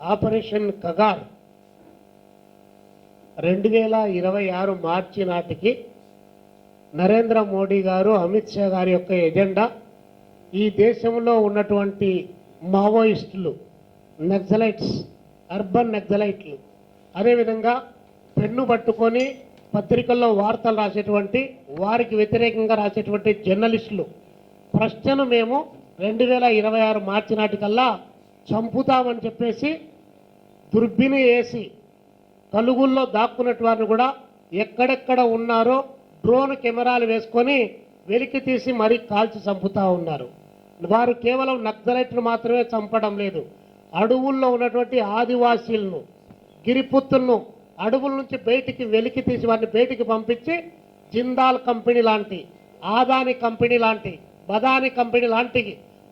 Operation Kagar రెండు వేల ఇరవై ఆరు మార్చి నాటికి నరేంద్ర మోడీ గారు అమిత్ షా గారి యొక్క ఎజెండా ఈ దేశంలో ఉన్నటువంటి మావోయిస్టులు నక్సలైట్స్ అర్బన్ నక్సలైట్లు. అదేవిధంగా పెన్ను పట్టుకొని పత్రికల్లో వార్తలు రాసేటువంటి వారికి వ్యతిరేకంగా రాసేటువంటి జర్నలిస్టులు. ప్రశ్నను మేము రెండు వేల ఇరవై ఆరు మార్చి నాటికల్లా చంపుతామని చెప్పేసి దుర్బిని వేసి కలుగుల్లో దాక్కున్నట్టు వారిని కూడా ఎక్కడెక్కడ ఉన్నారో డ్రోన్ కెమెరాలు వేసుకొని వెలికి తీసి మరీ కాల్చి చంపుతూ ఉన్నారు. వారు కేవలం నక్సలైట్లు మాత్రమే చంపడం లేదు. అడవుల్లో ఉన్నటువంటి ఆదివాసీలను గిరిపుత్తులను అడవుల నుంచి బయటికి వెలికి తీసి వారిని బయటికి పంపించి జిందాల్ కంపెనీ లాంటి ఆదాని కంపెనీ లాంటి బదాని కంపెనీ లాంటి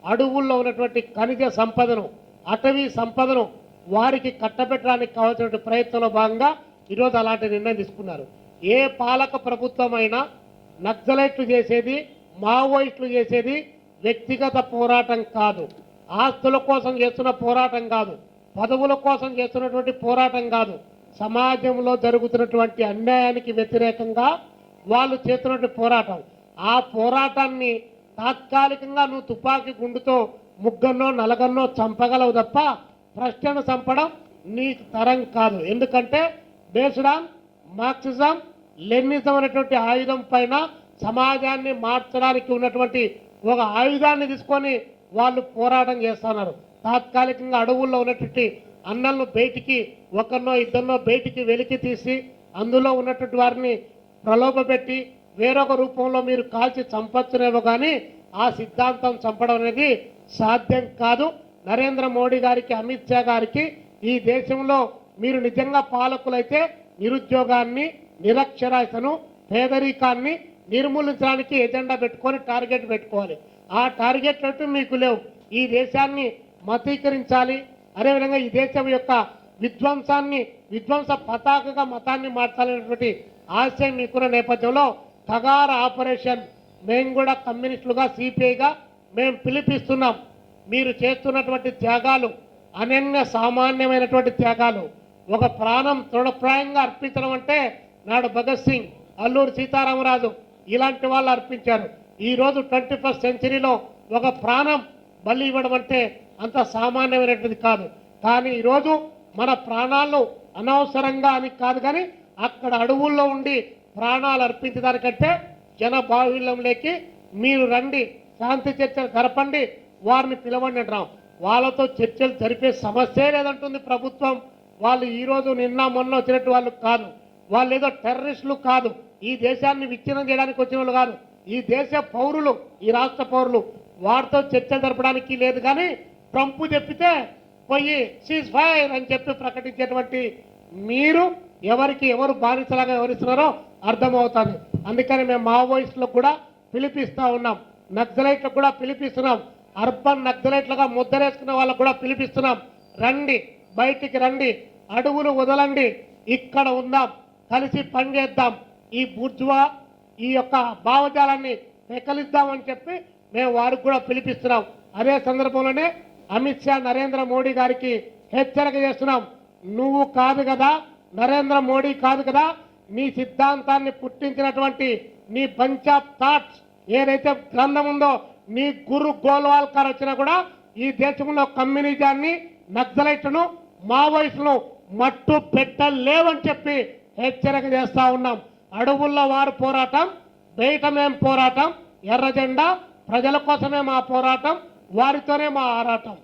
అడవుల్లో ఉన్నటువంటి ఖనిజ సంపదను అటవీ సంపదను వారికి కట్టబెట్టడానికి కావాల్సిన ప్రయత్నంలో భాగంగా ఈరోజు అలాంటి నిర్ణయం తీసుకున్నారు. ఏ పాలక ప్రభుత్వం అయినా నక్సలైట్లు చేసేది మావోయిస్టులు చేసేది వ్యక్తిగత పోరాటం కాదు. ఆస్తుల కోసం చేస్తున్న పోరాటం కాదు. పదవుల కోసం చేస్తున్నటువంటి పోరాటం కాదు. సమాజంలో జరుగుతున్నటువంటి అన్యాయానికి వ్యతిరేకంగా వాళ్ళు చేస్తున్నటువంటి పోరాటం. ఆ పోరాటాన్ని తాత్కాలికంగా నువ్వు తుపాకీ గుండుతో ముగ్గన్నో నలగన్నో చంపగలవు తప్ప ప్రశ్నను చంపడం నీకు తరం కాదు. ఎందుకంటే బేస్డ్ ఆన్ మార్క్సిజం లెన్నిజం అనేటువంటి ఆయుధం పైన సమాజాన్ని మార్చడానికి ఉన్నటువంటి ఒక ఆయుధాన్ని తీసుకొని వాళ్ళు పోరాటం చేస్తున్నారు. తాత్కాలికంగా అడవుల్లో ఉన్నటువంటి అన్నలను బయటికి ఒకరినో ఇద్దరినో బయటికి వెలికి తీసి అందులో ఉన్నటువంటి వారిని ప్రలోభపెట్టి వేరొక రూపంలో మీరు కాల్చి చంపచ్చునేమో కానీ ఆ సిద్ధాంతం చంపడం అనేది సాధ్యం కాదు. నరేంద్ర మోడీ గారికి అమిత్ షా గారికి ఈ దేశంలో మీరు నిజంగా పాలకులైతే నిరుద్యోగాన్ని నిరక్షరాశను పేదరికాన్ని నిర్మూలించడానికి ఎజెండా పెట్టుకొని టార్గెట్ పెట్టుకోవాలి. ఆ టార్గెట్ అటు మీకు లేవు. ఈ దేశాన్ని మతీకరించాలి. అదేవిధంగా ఈ దేశం యొక్క విధ్వంసాన్ని విధ్వంస పతాకగా మతాన్ని మార్చాలనేటువంటి ఆశయం మీకున్న నేపథ్యంలో తగార ఆపరేషన్ మేము కూడా కమ్యూనిస్టులుగా సిపిఐగా మేము పిలిపిస్తున్నాం. మీరు చేస్తున్నటువంటి త్యాగాలు అనన్య సామాన్యమైనటువంటి త్యాగాలు ఒక ప్రాణం తృణప్రాయంగా అర్పించడం అంటే నాడు భగత్ సింగ్ అల్లూరు సీతారామరాజు ఇలాంటి వాళ్ళు అర్పించారు. ఈరోజు ట్వంటీ ఫస్ట్ సెంచరీలో ఒక ప్రాణం బలి ఇవ్వడం అంటే అంత సామాన్యమైనటువంటిది కాదు. కానీ ఈరోజు మన ప్రాణాలు అనవసరంగా అని కాదు కానీ అక్కడ అడవుల్లో ఉండి ప్రాణాలు అర్పించడానికంటే జన బాహుళ్యంలోకి మీరు రండి శాంతి చర్చలు జరపండి వారిని పిలవండి అంటాం వాళ్ళతో చర్చలు జరిపే సమస్యే లేదంటుంది ప్రభుత్వం. వాళ్ళు ఈరోజు నిన్న మొన్న వచ్చినట్టు వాళ్ళు కాదు. వాళ్ళు ఏదో టెర్రరిస్టులు కాదు. ఈ దేశాన్ని విచ్ఛిన్నం చేయడానికి వచ్చిన వాళ్ళు కాదు. ఈ దేశ పౌరులు ఈ రాష్ట్ర పౌరులు వారితో చర్చలు జరపడానికి లేదు కానీ ట్రంప్ చెప్పితే పోయి సీజ్ ఫైర్ అని చెప్పి ప్రకటించేటువంటి మీరు ఎవరికి ఎవరు బానిసలాగా వివరిస్తున్నారో అర్థమవుతుంది. అందుకని మేము మావోయిస్టులకు కూడా పిలిపిస్తూ ఉన్నాం. నక్సలైట్లకు కూడా పిలిపిస్తున్నాం. అర్బన్ నక్సలైట్లుగా ముద్దరేసుకున్న వాళ్ళకు కూడా పిలిపిస్తున్నాం. రండి బయటికి రండి అడుగులు వదలండి ఇక్కడ ఉందాం కలిసి పనిచేద్దాం ఈ బుర్జువా ఈ యొక్క భావజాలాన్ని పెకలిద్దామని చెప్పి మేము వారికి కూడా పిలిపిస్తున్నాం. అదే సందర్భంలోనే అమిత్ షా నరేంద్ర మోడీ గారికి హెచ్చరిక చేస్తున్నాం. నువ్వు కాదు కదా నరేంద్ర మోడీ కాదు కదా నీ సిద్ధాంతాన్ని పుట్టించినటువంటి నీ బంచ్ ఆఫ్ థాట్స్ ఏదైతే గ్రంథం ఉందో నీ గురు గోల్వాల్కర్ వచ్చినా కూడా ఈ దేశంలో కమ్యూనిజాన్ని నక్సలైట్లను మావోయిస్టును మట్టు పెట్టలేవని చెప్పి హెచ్చరిక చేస్తా ఉన్నాం. అడవుల్లో వారు పోరాటం బయట మేం పోరాటం ఎర్రజెండా ప్రజల కోసమే మా పోరాటం వారితోనే మా ఆరాటం.